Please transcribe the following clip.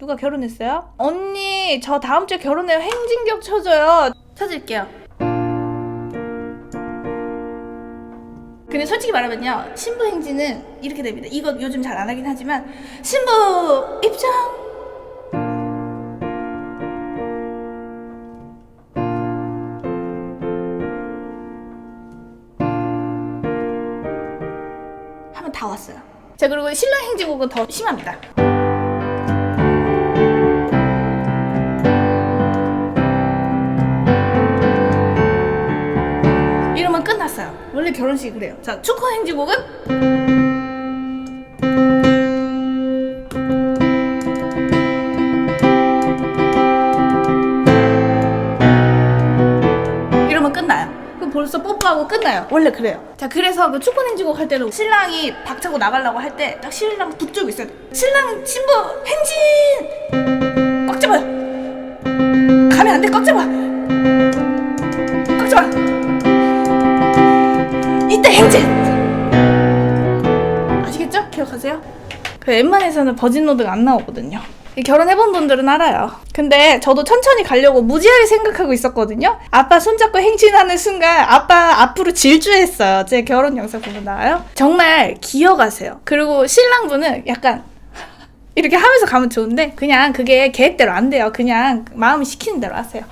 누가 결혼했어요? 언니 저 다음 주에 결혼해요. 행진격 쳐줘요. 쳐줄게요. 근데 솔직히 말하면요 신부 행진은 이렇게 됩니다. 이거 요즘 잘 안 하긴 하지만 신부 입장! 하면 다 왔어요. 자 그리고 신랑 행진곡은 더 심합니다 원래 결혼식이 그래요. 자, 축하 행진곡은 이러면 끝나요. 그럼 벌써 뽀뽀하고 끝나요. 원래 그래요. 자, 그래서 그 축하 행진곡 할 때는 신랑이 박차고 나가려고 할 때 딱 신랑 붙들고 있어요. 신랑 신부 행진 꽉 잡아요. 가면 안 돼. 꽉 잡아. 이때 행진! 아시겠죠? 기억하세요? 그 웬만해서는 버진 로드가 안 나오거든요. 이 결혼해본 분들은 알아요. 근데 저도 천천히 가려고 무지하게 생각하고 있었거든요. 아빠 손잡고 행진하는 순간 아빠 앞으로 질주했어요. 제 결혼 영상 보면 나와요. 정말 기억하세요. 그리고 신랑분은 약간 이렇게 하면서 가면 좋은데 그냥 그게 계획대로 안 돼요. 그냥 마음이 시키는 대로 하세요.